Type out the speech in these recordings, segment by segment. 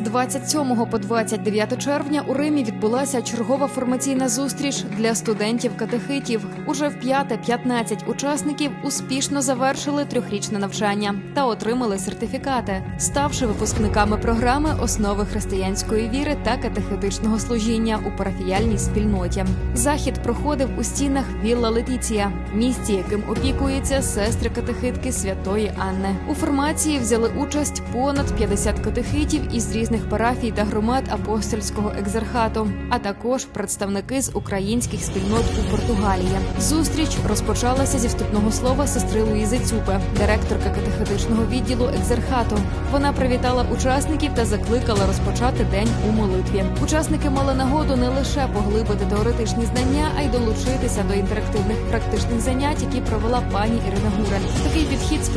з 27 по 29 червня у Римі відбулася чергова формаційна зустріч для студентів-катехитів. Уже в п'яте 15 учасників успішно завершили трьохрічне навчання та отримали сертифікати, ставши випускниками програми основи християнської віри та катехетичного служіння у парафіяльній спільноті. Захід проходив у стінах Вілла Летіція, місті, яким опікуються сестри катехитки Святої Анни. У формації взяли участь понад 50 катехитів із різних парафій та громад апостольського екзархату, а також представники з українських спільнот у Португалії. Зустріч розпочалася зі вступного слова сестри Луїзи Цюпе, директорка катехетичного відділу екзархату. Вона привітала учасників та закликала розпочати день у молитві. Учасники мали нагоду не лише поглибити теоретичні знання, а й долучитися до інтерактивних практичних занять, які провела пані Ірина Гураль. Такий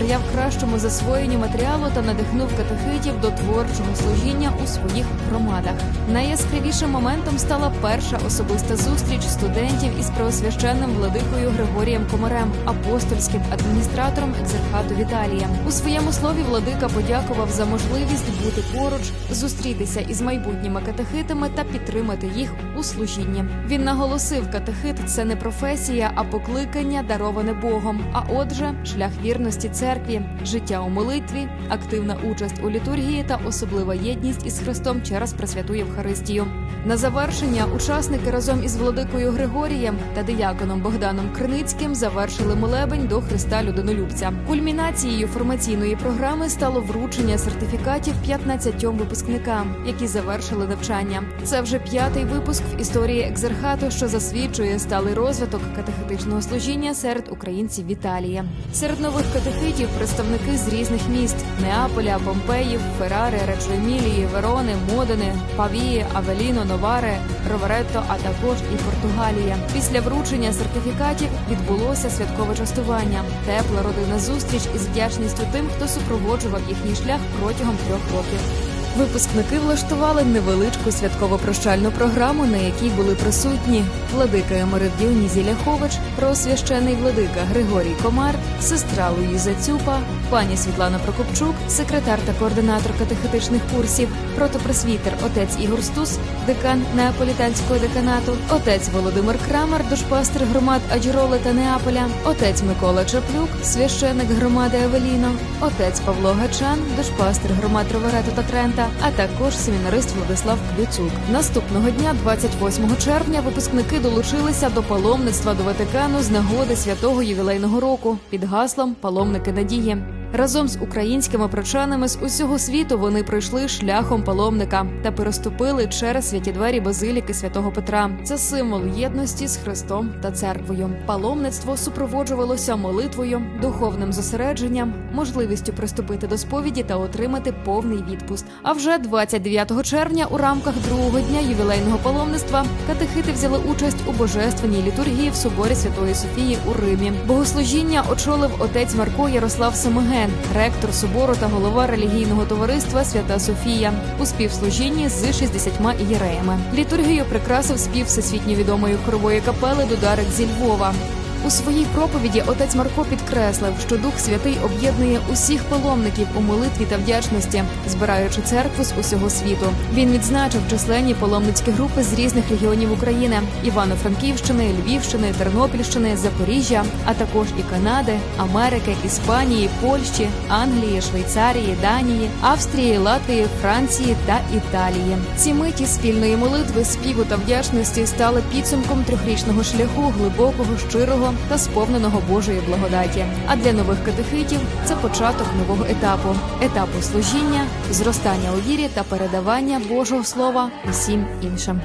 сприяв кращому засвоєнню матеріалу та надихнув катехитів до творчого служіння у своїх громадах. Найяскравішим моментом стала перша особиста зустріч студентів із преосвященним владикою Григорієм Комарем, апостольським адміністратором екзархату Віталія. У своєму слові владика подякував за можливість бути поруч, зустрітися із майбутніми катехитами та підтримати їх у служінні. Він наголосив, катехит це не професія, а покликання, дароване Богом. А отже, шлях вірності церкві, життя у молитві, активна участь у літургії та особлива єдність із Христом через Пресвяту Євхаристію. На завершення учасники разом із владикою Григорієм та дияконом Богданом Криницьким завершили молебень до Христа Людинолюбця. Кульмінацією формаційної програми стало вручення сертифікатів 15 випускникам, які завершили навчання. Це вже п'ятий випуск в історії екзархату, що засвідчує сталий розвиток катехетичного служіння серед українців в Італії. Серед нових катехитів представники з різних міст: Неаполя, Помпеїв, Феррари, Реджемілії, Верони, Модени, Павії, Авеліно, Новаре, Роверетто, а також і Португалія. Після вручення сертифікатів відбулося святкове частування, тепла родина зустріч із вдячністю тим, хто супроводжував їхній шлях протягом трьох років. Випускники влаштували невеличку святково-прощальну програму, на якій були присутні владика Емерит Діонізі Ляхович, проосвящений владика Григорій Комар, сестра Луїза Цюпа, пані Світлана Прокопчук, секретар та координатор катехетичних курсів, протопресвітер отець Ігор Стус, декан неаполітанського деканату, отець Володимир Крамер, душпастер громад Аджіроли та Неаполя, отець Микола Чаплюк, священик громади Евеліно, отець Павло Гачан, душпастер громад Роверето та Трента, а також семінарист Владислав Клюцюк. Наступного дня, 28 червня, випускники долучилися до паломництва до Ватикану з нагоди святого ювілейного року під гаслом Паломники надії. Разом з українськими прочанами з усього світу вони пройшли шляхом паломника та переступили через святі двері базиліки святого Петра. Це символ єдності з Христом та церквою. Паломництво супроводжувалося молитвою, духовним зосередженням, можливістю приступити до сповіді та отримати повний відпуст. А вже 29 червня, у рамках другого дня ювілейного паломництва, катехити взяли участь у божественній літургії в соборі Святої Софії у Римі. Богослужіння очолив отець Марко Ярослав Ректор собору та голова релігійного товариства Свята Софія у співслужінні з 60 єреями. Літургію прикрасив спів всесвітньо відомої хорової капели Дударик зі Львова. У своїй проповіді отець Марко підкреслив, що Дух Святий об'єднує усіх паломників у молитві та вдячності, збираючи церкву з усього світу. Він відзначив численні паломницькі групи з різних регіонів України: Івано-Франківщини, Львівщини, Тернопільщини, Запоріжжя, а також і Канади, Америки, Іспанії, Польщі, Англії, Швейцарії, Данії, Австрії, Латвії, Франції та Італії. Ці миті спільної молитви, співу та вдячності стали підсумком трьохрічного шляху глибокого, щирого та сповненого Божої благодаті. А для нових катехитів це початок нового етапу етапу служіння, зростання у вірі та передавання Божого слова усім іншим.